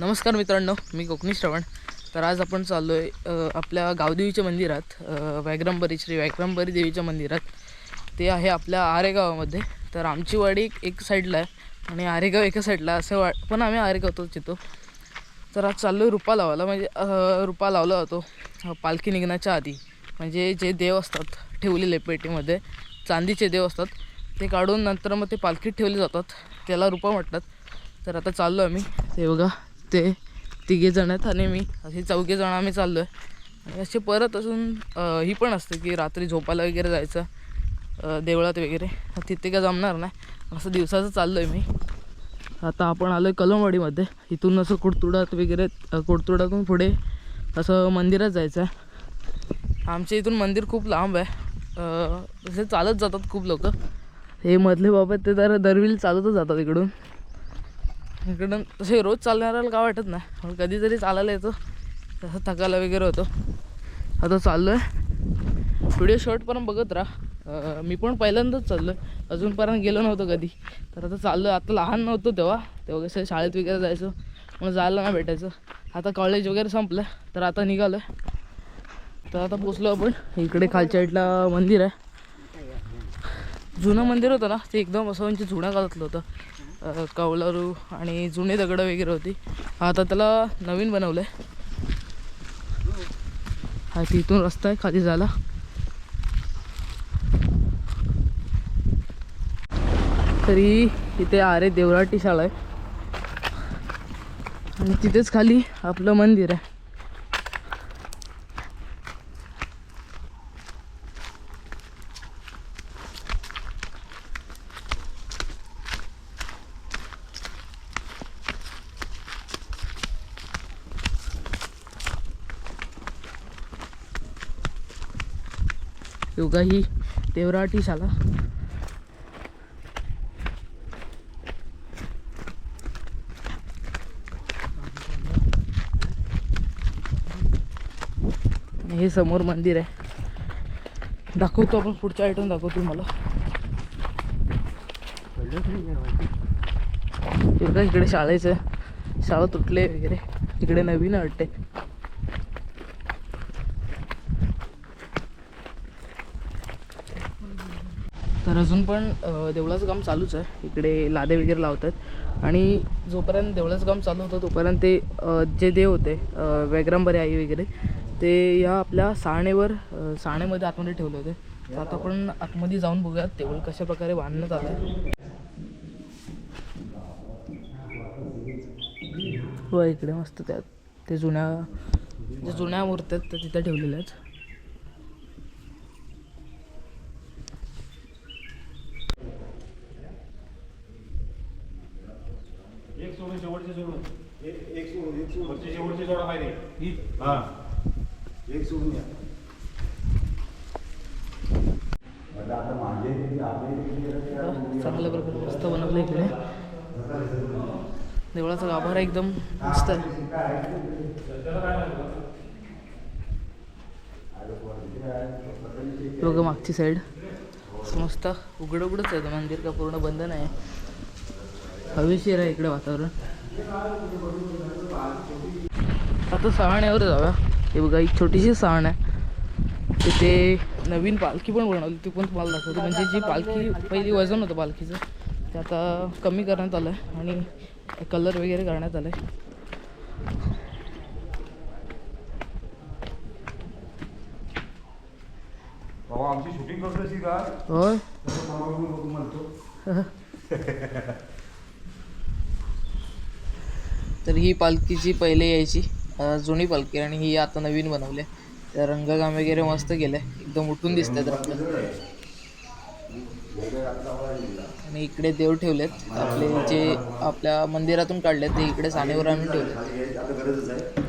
नमस्कार मित्रांनो मी कोकणी श्रवण. तर आज आपण चाललो आहे आपल्या गावदेवीच्या मंदिरात वैग्रंबरी श्री वैग्रंबरी देवीच्या मंदिरात. ते आहे आपल्या आरेगावामध्ये. तर आमची वाडी एक- साईडला आहे आणि आरेगाव एका साईडला असं वा पण आम्ही आरेगावतच येतो. तर आज चाललो आहे रुपा लावायला म्हणजे रुपा लावला जातो पालखी निघण्याच्या आधी. म्हणजे जे देव असतात ठेवलेले पेटीमध्ये चांदीचे देव असतात ते काढून नंतर मग ते पालखीत ठेवले जातात. त्याला रुपा म्हणतात. तर आता चाललो आम्ही. ते बघा ते तिघे जण आहेत आणि मी. असे चौघे जण आम्ही चाललो आहे आणि असे परत असून ही पण असते की रात्री झोपायला वगैरे जायचं देवळात वगैरे. तिथे काय जमणार नाही. असं दिवसाचं चाललो आहे मी. आता आपण आलो आहे कलमवाडीमध्ये. इथून असं कुडतुडात वगैरे कुडतुडातून पुढे असं मंदिरात जायचं आहे आमच्या इथून मंदिर खूप लांब आहे. तसे चालत जातात खूप लोक. हे मधले बाबा ते तर दरवेळी चालतच जातात इकडून. इकडून तसे रोज चालणाऱ्याला काय वाटत नाही. पण कधीतरी चालायला येतो. तसं थकायला वगैरे होतो. आता चाललो आहे व्हिडिओ शॉर्टपर्यंत बघत राहा. मी पण पहिल्यांदाच चाललो आहे अजूनपर्यंत गेलो नव्हतो कधी. तर आता चाललो आता लहान नव्हतो तेव्हा. तेव्हा कसं शाळेत वगैरे जायचं. म्हणून जायला नाही भेटायचं. आता कॉलेज वगैरे संपलं. तर आता निघालो आहे तर आता पोचलो आपण. इकडे खालच्या साईडला मंदिर आहे. जुनं मंदिर होतं ना ते एकदम असं म्हणजे जुन्या काळातलं होतं. अं, कौलारू आणि जुने दगडं वगैरे होती. आता त्याला नवीन बनवलं आहे हा तिथून रस्ता आहे खाली झाला. तरी इथे आरे देवराटी शाळा आहे. आणि तिथेच खाली आपलं मंदिर आहे. योगा ही देवराटी शाळा हे समोर मंदिर आहे. दाखवतो आपण पुढच्या आयटम दाखवतो मला योगा इकडे शाळेचं शाळा तुटले वगैरे. इकडे नवीन वाटते तर अजून पण देवळाचं काम चालूच आहे. इकडे लादे वगैरे लावतात. आणि जोपर्यंत देवळाचं काम चालू होतं तोपर्यंत ते जे देव होते अ, आई वगैरे ते या आपल्या साणेवर साणेमध्ये आतमध्ये ठेवले होते. तर आता आपण आतमध्ये जाऊन बघूयात देऊळ कशा प्रकारे बांधण्यात आलं आहे. व इकडे मस्त त्यात ते जुन्या जे जुन्या मूर्त्या आहेत त्या तिथे ठेवलेल्या आहेत एक सोडून शेवटचे सोडून. एक एक सोडून एक सोडून. शेवटची सोडा पाहिजे. हा. एक सोडून या. चांगल्या प्रकारे मस्त बनवलं इकडे. देवळाचा गाभारा एकदम मस्त. आहे? बघा मागची साईड मस्त उघडं उघडंच आहे ते मंदिर का पूर्ण बंद नाही हवेशीर आहे इकडे वातावरण. आता सहाण्यावर जाऊया. हे बघा एक छोटीशी सहाण आहे. तिथे नवीन पालखी पण बनवली ती पण तुम्हाला दाखवते. म्हणजे जी पालखी पहिली वजन होतं पालखीचं ते आता कमी करण्यात आलं आहे आणि कलर वगैरे करण्यात आलं आहे आमची शूटिंग होय तसं परवा मी म्हणतो तर ही पालखी जी पहिले यायची जुनी पालखी आणि ही आता नवीन बनवली आहे. त्या रंगकाम वगैरे मस्त केलं आहे एकदम उठून दिसतात रंग. आणि इकडे देव ठेवलेत. आपले जे आपल्या मंदिरातून काढले ते इकडे सानेवर आणून ठेवले आता गरजच आहे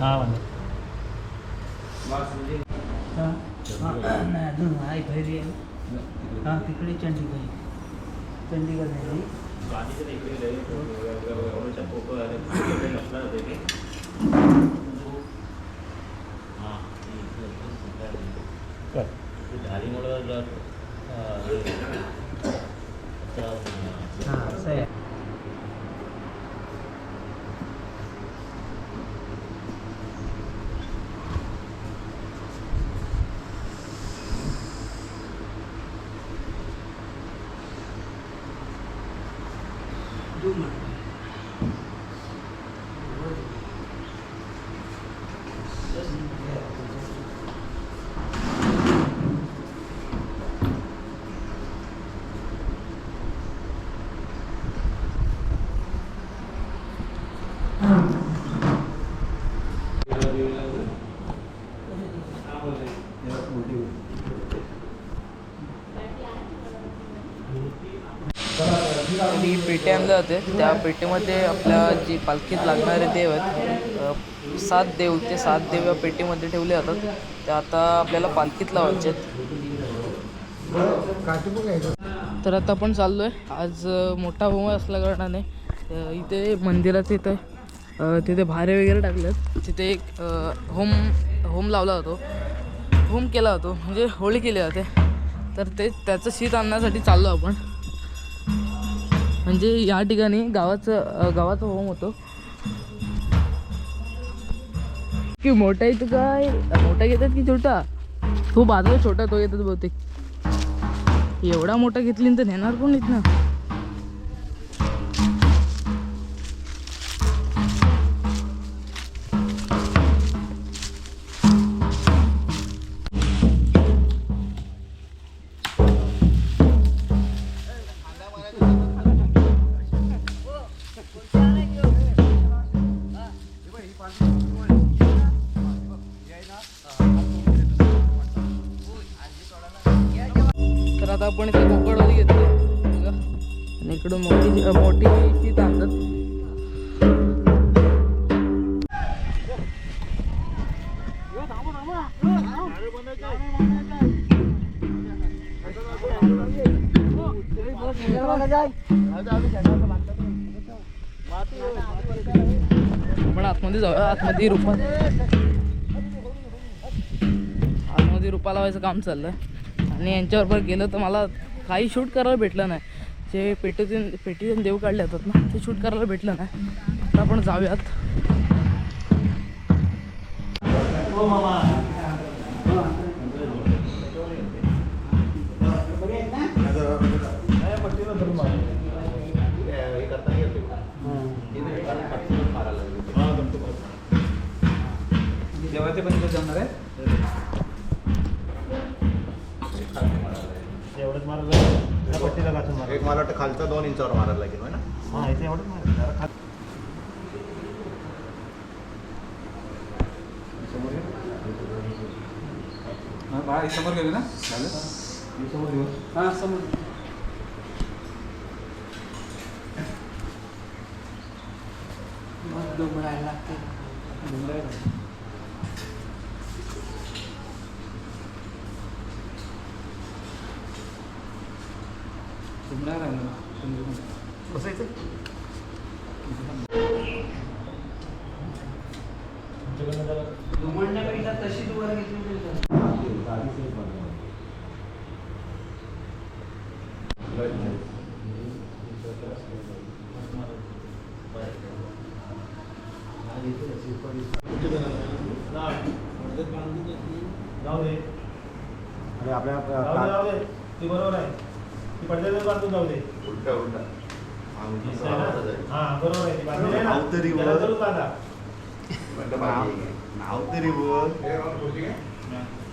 हा म्हणजे नाही अजून आहे भैरी आहे हा तिकडे चंडीगड चंडीगड आहे 嗯 ही पेटी आणल्या होते त्या पेटीमध्ये आपल्या जी पालखीत लागणारे देव आहेत सात देव ते सात देव या पेटीमध्ये ठेवले जातात. ते आता आपल्याला पालखीत लावायचे आहेत. तर आता आपण चाललो आहे आज मोठा होम असल्या कारणाने इथे मंदिरात इथं तिथे भारे वगैरे टाकलेत तिथे एक होम होम लावला जातो होम केला जातो म्हणजे होळी केली जाते. तर ते त्याचं शीत आणण्यासाठी चाललो आपण. म्हणजे या ठिकाणी गावाचं गावाचं गावाचा होम होतो. की मोठा आहे काय? मोठा घेतात की छोटा? तो बाजूला छोटा तो येतात बहुतेक. एवढा मोठा घेतली तर नेणार कोण इथनं? मोठी मोठीची ताकद. आपण आतमध्ये जाऊया आतमध्ये रुपा आतमध्ये रुपा लावायचं काम चाललंय. आणि यांच्याबरोबर गेलं तर मला काही शूट करायला भेटलं नाही. जे पेटीतून पेटीतून देव काढले जातात ना ते शूट करायला भेटलं नाही. तर आपण जाऊयात. देवाचे पण जाणार आहे त्या पट्टीला घासून मारा एक मला वाटतं खालचा दोन इंचावर मारायला लागेल होय ना? हा इथे एवढंच मारा जरा खाली. बाळा समोर गेले ना? झालं? हां समोर मग डोंगरायला लागते. डोंगरायला डोंगरायला बसायचं घुमंडपेक्षा तशीच वर घेतली आणि आपल्या ती बरोबर आहे ती पडद्याचं बांधून जाऊ दे. उलटा उलटा. हा बरोबर आहे ती बांधलेली आहे ना नाव तरी त्याला वर. धरून बांधा. नाव तरी वर.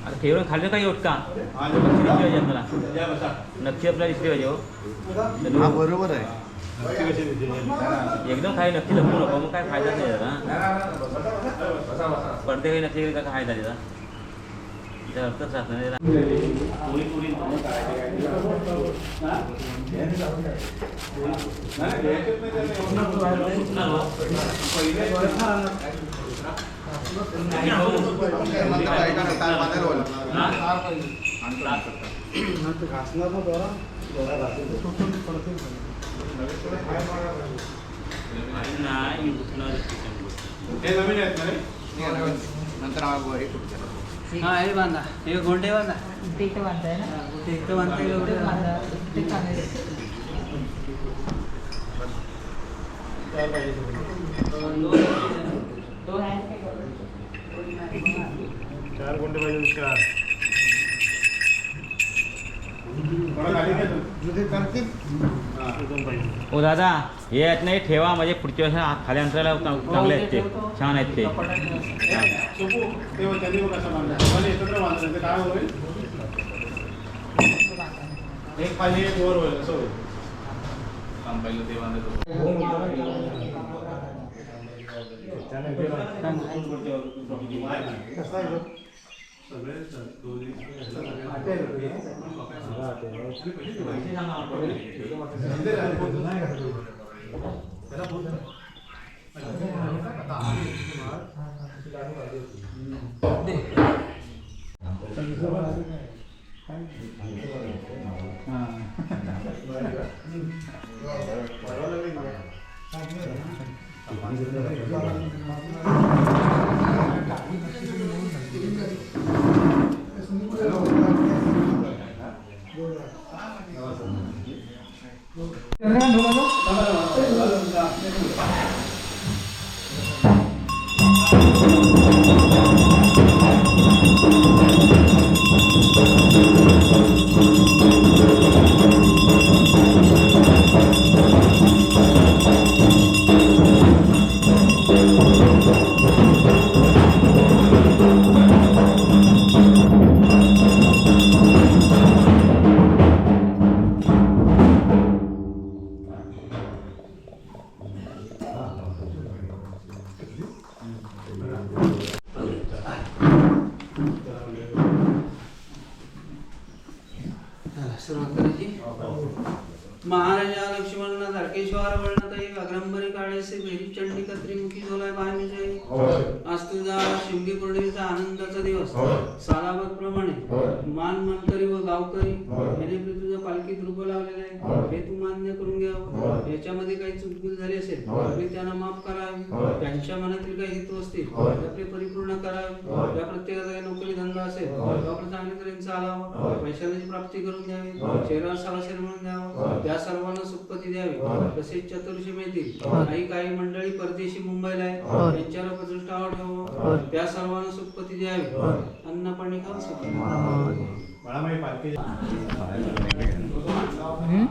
आता ठेवून खाल्लं काही होत का नक्षी दिसली पाहिजे आपल्याला. नक्षी आपल्याला दिसली पाहिजे हो. हा बरोबर आहे. नक्की? एकदम काही नक्की लपू नको मग काय फायदा नाही त्याचा पडते काही नक्की काय फायदा त्याचा अर्थच राहत नाही नाही, द्यायचेच नाही त्याला. उठणार हो. हे बांधा. हे गोंडे बांधा. ते इथं बांधताय ना? गोटे इथं बांधता येईल ते एवढं बांधा. ते चांगले चार गुंठे पाहिजे चार. ओ दादा हे आहेत नाही ठेवा म्हणजे पुढच्या वेळेस हा- खाली अंतराला चांगले आहेत ते. छान आहेत ते. एक खाली एक वर होईल असं होईल Gracias. その महाराजा लक्ष्मण तारकेश्वर वर्णत एक अग्रंबरी काळेसे भैरी चंडी कत्रीमुखी झोलाय जाई आज तुझा शिमगी पौर्णिमेचा आनंदाचा दिवस। सालाबाद प्रमाणे मान मानकरी व गावकरी याने तुझ्या पालखीत रूप लावलेलं हे तू मान्य करून घ्यावं याच्यामध्ये काही चुकबुल झाली असेल तरी त्यांना माफ करावे। त्यांच्या मनातील काही हेतू असतील ते आपले परिपूर्ण करावे। या प्रत्येकाचा काही नोकरी धंदा असेल तो आपण चांगल्या तऱ्हेने चालावा पैशाची प्राप्ती करून द्यावी शरीरात सरासरी म्हणून द्यावं। त्या सर्वांना सुखपती द्यावी. तसेच चतुर्शी मिळतील काही काही मंडळी परदेशी मुंबईला आहे. त्यांच्यावर प्रतिष्ठावर ठेवावं त्या सर्वांना सुखपती द्यावी. अन्न पाणी पालखी. हम्म?